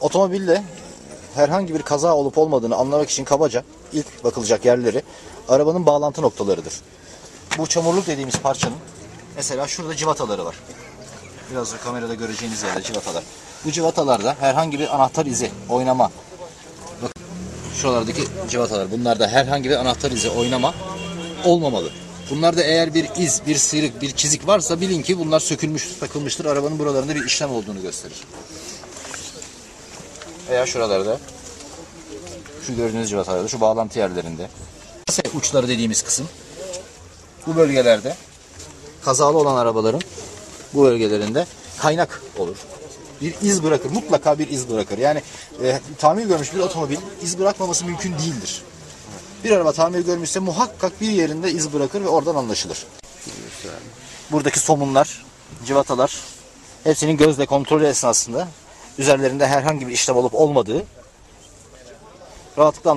Otomobilde herhangi bir kaza olup olmadığını anlamak için kabaca ilk bakılacak yerleri arabanın bağlantı noktalarıdır. Bu çamurluk dediğimiz parçanın mesela şurada civataları var. Biraz sonra kamerada göreceğiniz yerde civatalar. Bu civatalarda herhangi bir anahtar izi, oynama. Bak şuralardaki civatalar. Bunlarda herhangi bir anahtar izi, oynama olmamalı. Bunlarda eğer bir iz, bir sıyrık, bir çizik varsa bilin ki bunlar sökülmüş, takılmıştır. Arabanın buralarında bir işlem olduğunu gösterir. Veya şuralarda şu gördüğünüz civatalarda, şu bağlantı yerlerinde. Kase uçları dediğimiz kısım. Bu bölgelerde kazalı olan arabaların bu bölgelerinde kaynak olur. Bir iz bırakır. Mutlaka bir iz bırakır. Yani e, tamir görmüş bir otomobil iz bırakmaması mümkün değildir. Bir araba tamir görmüşse muhakkak bir yerinde iz bırakır ve oradan anlaşılır. Buradaki somunlar, civatalar hepsinin gözle kontrolü esnasında üzerlerinde herhangi bir işlem olup olmadığı rahatlıkla